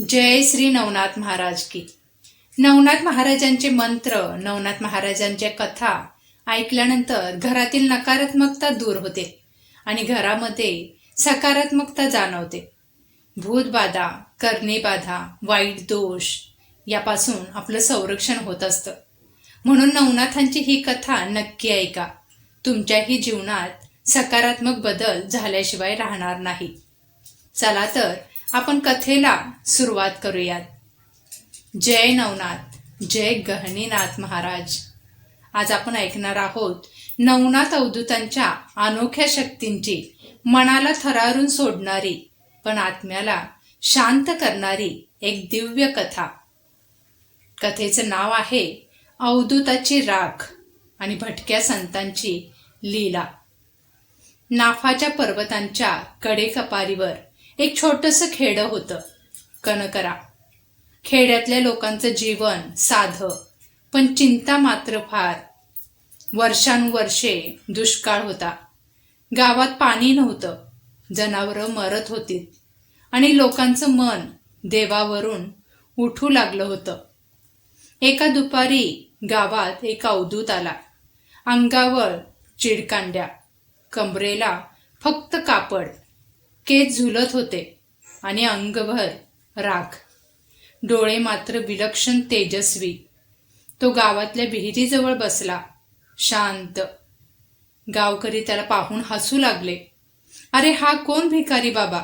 जय श्री नवनाथ महाराज की. नवनाथ महाराजांचे मंत्र नवनाथ महाराजांच्या कथा ऐकल्यानंतर घरातील नकारात्मकता दूर होते आणि घरामध्ये सकारात्मकता जाणवते. भूतबाधा करणेबाधा वाईट दोष यापासून आपलं संरक्षण होत असतं. म्हणून नवनाथांची ही कथा नक्की ऐका. तुमच्याही जीवनात सकारात्मक बदल झाल्याशिवाय राहणार नाही. चला तर आपण कथेला सुरुवात करूयात. जय नवनाथ जय गहनीनाथ महाराज. आज आपण ऐकणार आहोत नवनाथ अवधूतांच्या अनोख्या शक्तींची मनाला थरारून सोडणारी पण आत्म्याला शांत करणारी एक दिव्य कथा. कथेचं नाव आहे अवधूताची राख आणि भटक्या संतांची लीला. नाफाच्या पर्वतांच्या कडेकपारीवर एक छोटस खेडं होतं कनकरा खेड्यातल्या लोकांचं जीवन साधं पण चिंता मात्र फार. वर्षानुवर्षे दुष्काळ होता. गावात पाणी नव्हतं जनावरं मरत होती आणि लोकांचं मन देवावरून उठू लागलं होतं. एका दुपारी गावात एक अवधूत आला. अंगावर चिडकांड्या कमरेला फक्त कापड केस झुलत होते. आणि अंगभर राख. डोळे मात्र विलक्षण तेजस्वी. तो गावातल्या विहिरीजवळ बसला. शांत. गावकरी त्याला पाहून हसू लागले. अरे हा कोण भिकारी बाबा?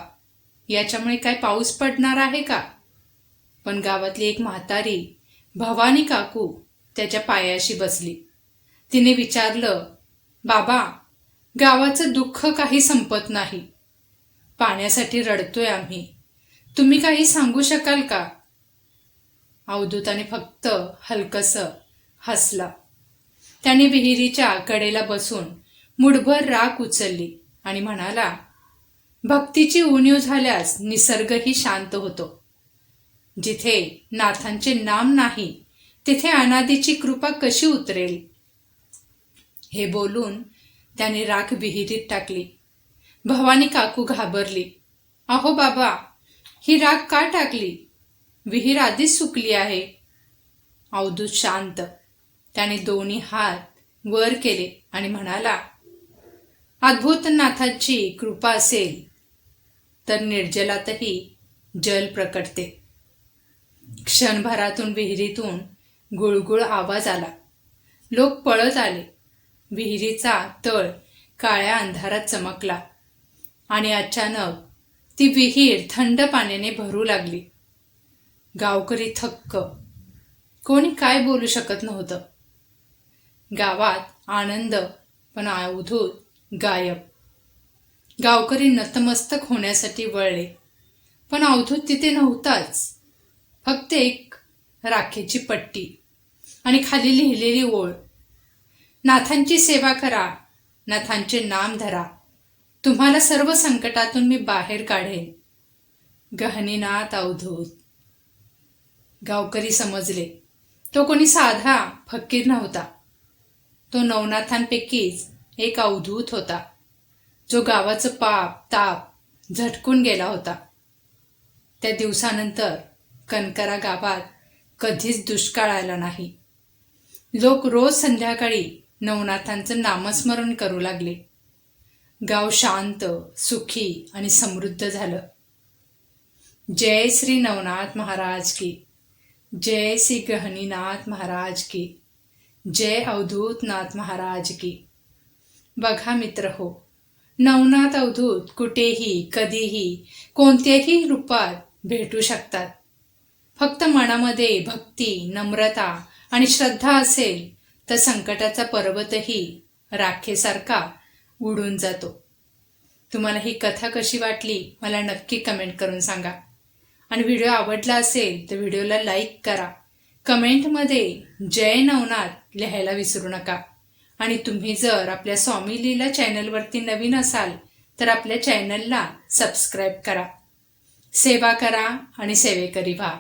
याच्यामुळे काय पाऊस पडणार आहे का? पण गावातली एक म्हातारी भवानी काकू त्याच्या पायाशी बसली. तिने विचारलं बाबा गावाचं दुःख काही संपत नाही. पाण्यासाठी रडतोय आम्ही. तुम्ही काही सांगू शकाल का? अवधूताने फक्त हलकस हसला. त्याने विहिरीच्या कडेला बसून मुठभर राख उचलली आणि म्हणाला भक्तीची उणीव झाल्यास निसर्गही शांत होतो. जिथे नाथांचे नाम नाही तिथे अनादीची कृपा कशी उतरेल? हे बोलून त्याने राख विहिरीत टाकली. भवानी काकू घाबरली. अहो बाबा ही राग का टाकली? विहीर आधीच सुकली आहे. अवधूत शांत. त्याने दोन्ही हात वर केले आणि म्हणाला अद्भुत नाथाची कृपा असेल. तर निर्जलातही जल प्रकटते. क्षणभरातून विहिरीतून गुळगुळ आवाज आला. लोक पळत आले. विहिरीचा तळ काळ्या अंधारात चमकला. आणि अचानक ती विहीर थंड पाण्याने भरू लागली. गावकरी थक्क. कोणी काय बोलू शकत नव्हतं. गावात आनंद पण अवधूत गायब. गावकरी नतमस्तक होण्यासाठी वळले पण अवधूत तिथे नव्हताच. फक्त एक राखेची पट्टी आणि खाली लिहिलेली ओळ. नाथांची सेवा करा नाथांचे नाम धरा. तुम्हाला सर्व संकटातून मी बाहेर काढेन. गहनीनाथ अवधूत. गावकरी समजले तो कोणी साधा फकीर नव्हता. तो नवनाथांपैकीच एक अवधूत होता जो गावाचं पाप ताप झटकून गेला होता. त्या दिवसानंतर कनकरा गावात कधीच दुष्काळ आला नाही. लोक रोज संध्याकाळी नवनाथांचं नामस्मरण करू लागले. गाव शांत सुखी आणि समृद्ध झालं. जय श्री नवनाथ महाराज की. जय श्री गहनीनाथ महाराज की. जय अवधूतनाथ महाराज की. बघा मित्र हो नवनाथ अवधूत कुठेही कधीही कोणत्याही रूपात भेटू शकतात. फक्त मनामध्ये भक्ती नम्रता आणि श्रद्धा असेल तर संकटाचा पर्वतही राखेसारखा उडून जातो. तुम्हाला ही कथा कशी वाटली मला नक्की कमेंट करून सांगा. आणि व्हिडिओ आवडला असेल तर व्हिडिओला लाईक करा. कमेंटमध्ये जय नवनाथ लिहायला विसरू नका. आणि तुम्ही जर आपल्या स्वामी लीला चॅनलवरती नवीन असाल तर आपल्या चॅनलला सबस्क्राईब करा. सेवा करा आणि सेवेकरी व्हा.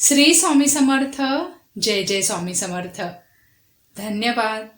श्री स्वामी समर्थ जय जय स्वामी समर्थ. धन्यवाद.